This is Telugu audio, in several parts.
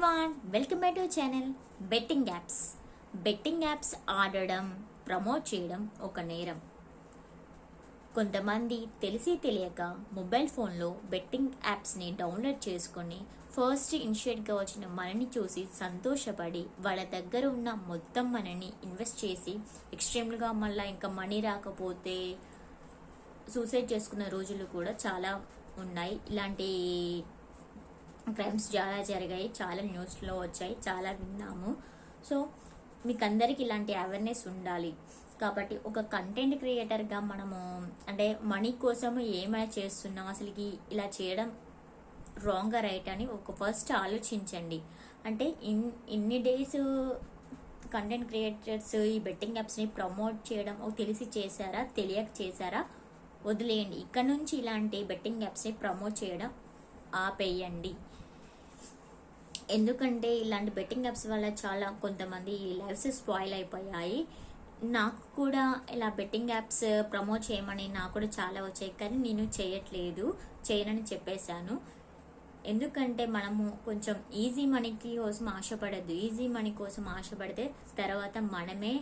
Everyone welcome back to channel betting apps betting apps ఆడడం ప్రమోట్ చేయడం ఒక నేరం. కొంతమంది తెలిసి తెలియక మొబైల్ ఫోన్లో బెట్టింగ్ యాప్స్ని డౌన్లోడ్ చేసుకొని ఫస్ట్ ఇనిషియేట్గా వచ్చిన మనని చూసి సంతోషపడి వాళ్ళ దగ్గర ఉన్న మొత్తం మనని ఇన్వెస్ట్ చేసి ఎక్స్ట్రీమ్గా మళ్ళీ ఇంకా మనీ రాకపోతే సూసైడ్ చేసుకున్న రోజులు కూడా చాలా ఉన్నాయి. ఇలాంటి క్రైమ్స్ చాలా జరిగాయి చాలా న్యూస్లో వచ్చాయి చాలా విన్నాము. సో మీకు అందరికి ఇలాంటి అవేర్నెస్ ఉండాలి. కాబట్టి ఒక కంటెంట్ క్రియేటర్గా మనము అంటే మనీ కోసం ఏమైనా చేస్తున్నాం అసలుకి ఇలా చేయడం రాంగ్ రైట్ అని ఒక ఫస్ట్ ఆలోచించండి. అంటే ఇన్ ఇన్ని డేస్ కంటెంట్ క్రియేటర్స్ ఈ బెట్టింగ్ యాప్స్ని ప్రమోట్ చేయడం తెలిసి చేశారా తెలియక చేశారా వదిలేయండి. ఇక్కడ నుంచి ఇలాంటి బెట్టింగ్ యాప్స్ని ప్రమోట్ చేయడం ఆపేయండి. ఎందుకంటే ఇలాంటి బెట్టింగ్ యాప్స్ వల్ల చాలా కొంతమంది లైఫ్స్ స్పాయిల్ అయిపోయాయి. నాకు కూడా ఇలా బెట్టింగ్ యాప్స్ ప్రమోట్ చేయమని నాకు కూడా చాలా వచ్చాయి. కానీ నేను చేయట్లేదు. చేయనని చెప్పేశాను. ఎందుకంటే మనము కొంచెం ఈజీ మనీకి కోసం ఆశపడద్దు. ఈజీ మనీ కోసం ఆశపడితే తర్వాత మనమే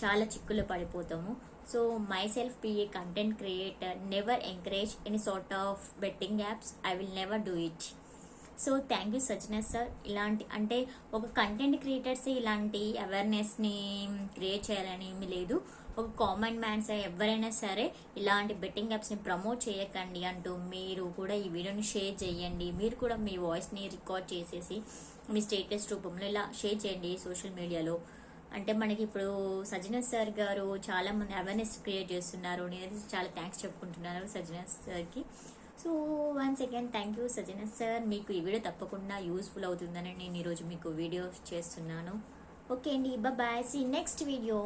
చాలా చిక్కులు పడిపోతాము. So myself be a content creator never encourage any sort of betting apps I will never do it so thank you Sajjana sir ఇలాంటి అంటే ఒక కంటెంట్ క్రియేటర్స్ ఇలాంటి అవేర్నెస్ని క్రియేట్ చేయాలని ఏమీ లేదు. ఒక కామన్ మ్యాన్స్ ఎవరైనా సరే ఇలాంటి బెట్టింగ్ యాప్స్ని ప్రమోట్ చేయకండి అంటూ మీరు కూడా ఈ వీడియోని షేర్ చేయండి. మీరు కూడా మీ వాయిస్ని రికార్డ్ చేసేసి మీ స్టేటస్ రూపంలో ఇలా షేర్ చేయండి సోషల్ మీడియాలో అంటే మనకి ఇప్పుడు సజ్జన సార్ గారు చాలా మంది అవేర్నెస్ క్రియేట్ చేస్తున్నారు. నేను చాలా థ్యాంక్స్ చెప్పుకుంటున్నారు సజ్జన సార్కి. So once again thank you Sajjana sir. మీకు ఈ వీడియో తప్పకుండా యూస్ఫుల్ అవుతుందని నేను ఈరోజు మీకు వీడియో చేస్తున్నాను. ఓకే అండి బాయ్ సీ నెక్స్ట్ వీడియో